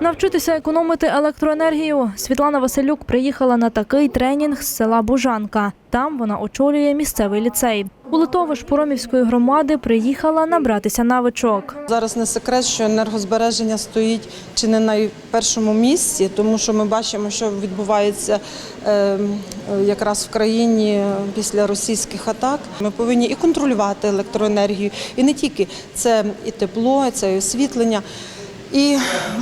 Навчитися економити електроенергію. Світлана Василюк приїхала на такий тренінг з села Бужанка. Там вона очолює місцевий ліцей. У Литовиш Поромівської громади приїхала набратися навичок. Зараз не секрет, що енергозбереження стоїть чи не на першому місці, тому що ми бачимо, що відбувається е, е, якраз в країні після російських атак. Ми повинні і контролювати електроенергію, і не тільки це і тепло, це і освітлення. І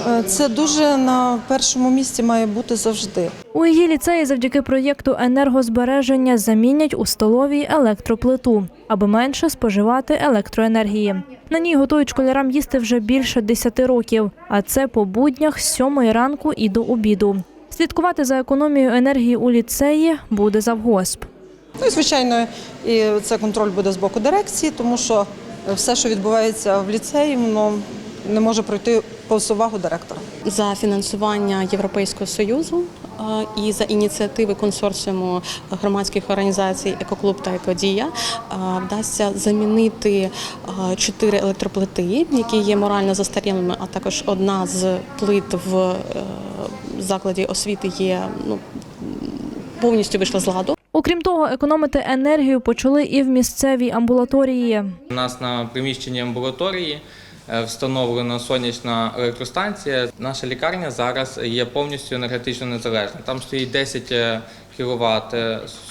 е, це дуже на першому місці має бути завжди. У її ліцеї завдяки проєкту енергозбереження замінять у столовій електроплиту, аби менше споживати електроенергії. На ній готують школярам їсти вже більше 10 років, а це по буднях з 7 ранку і до обіду. Слідкувати за економією енергії у ліцеї буде завгосп. Ну і звичайно, і це контроль буде з боку дирекції, тому що все, що відбувається в ліцеї, воно не може пройти повз увагу директора. за фінансування Європейського союзу е, і за ініціативи консорціуму громадських організацій Екоклуб та Екодія е, вдасться замінити е, чотири електроплити, які є морально застарілими, а також одна з плит в закладі освіти є ну повністю вийшла з ладу. Окрім того, економити енергію почали і в місцевій амбулаторії. У нас на приміщенні амбулаторії встановлена сонячна електростанція. Наша лікарня зараз є повністю енергетично незалежна. Там стоїть 10 кВт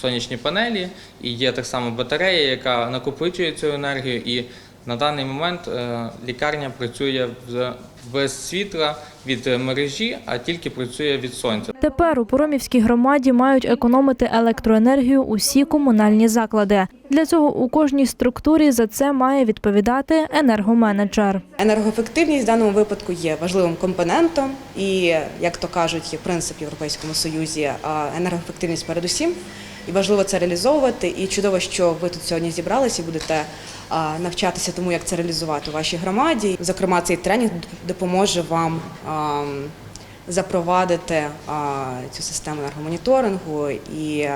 сонячні панелі і є так само батарея, яка накопичує цю енергію. І на даний момент е, лікарня працює без світла від мережі, а тільки працює від сонця. Тепер у Поромівській громаді мають економити електроенергію усі комунальні заклади. Для цього у кожній структурі за це має відповідати енергоменеджер. Енергоефективність в даному випадку є важливим компонентом, і як то кажуть, є принцип Європейському Союзі енергоефективність передусім. І важливо це реалізовувати. І чудово, що ви тут сьогодні зібралися і будете навчатися тому, як це реалізувати у вашій громаді. Зокрема, цей тренінг допоможе вам запровадити цю систему енергомоніторингу і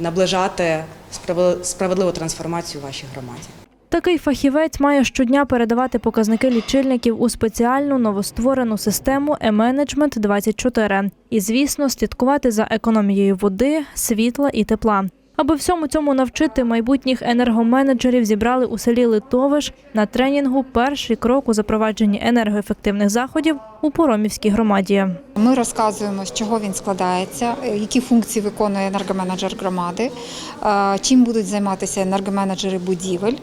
наближати справедли- справедливу трансформацію у вашій громаді. Такий фахівець має щодня передавати показники лічильників у спеціальну новостворену систему e-Management 24 і, звісно, слідкувати за економією води, світла і тепла. Аби всьому цьому навчити майбутніх енергоменеджерів зібрали у селі Литовиш на тренінгу перший крок у запровадженні енергоефективних заходів у Поромівській громаді. Ми розказуємо, з чого він складається, які функції виконує енергоменеджер громади, е, чим будуть займатися енергоменеджери будівель,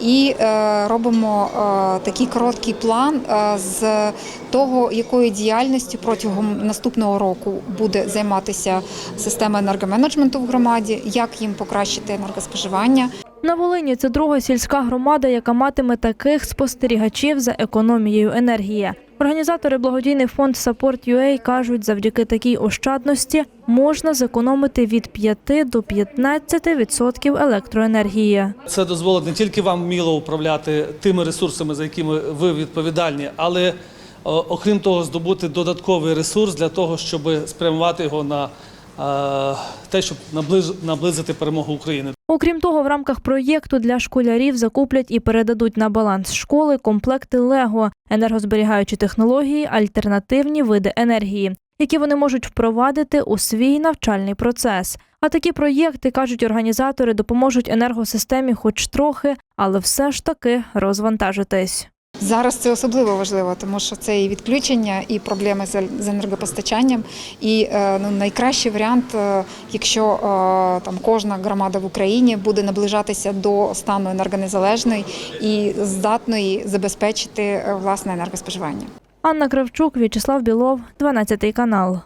і е, робимо е, такий короткий план з того, якою діяльністю протягом наступного року буде займатися система енергоменеджменту в громаді, як їм покращити енергоспоживання. На Волині це друга сільська громада, яка матиме таких спостерігачів за економією енергії. Організатори благодійний фонд Support.UA кажуть, завдяки такій ощадності можна зекономити від 5 до 15 відсотків електроенергії. Це дозволить не тільки вам вміло управляти тими ресурсами, за якими ви відповідальні, але окрім того, здобути додатковий ресурс для того, щоб спрямувати його на е, те, щоб наблизити перемогу України. Окрім того, в рамках проєкту для школярів закуплять і передадуть на баланс школи комплекти Лего, енергозберігаючі технології, альтернативні види енергії, які вони можуть впровадити у свій навчальний процес. А такі проєкти, кажуть організатори, допоможуть енергосистемі хоч трохи, але все ж таки розвантажитись. Зараз це особливо важливо, тому що це і відключення, і проблеми з енергопостачанням. І е, ну, найкращий варіант, е, якщо е, там кожна громада в Україні буде наближатися до стану енергонезалежної і здатної забезпечити власне енергоспоживання. Анна Кравчук, В'ячеслав Білов, 12 канал.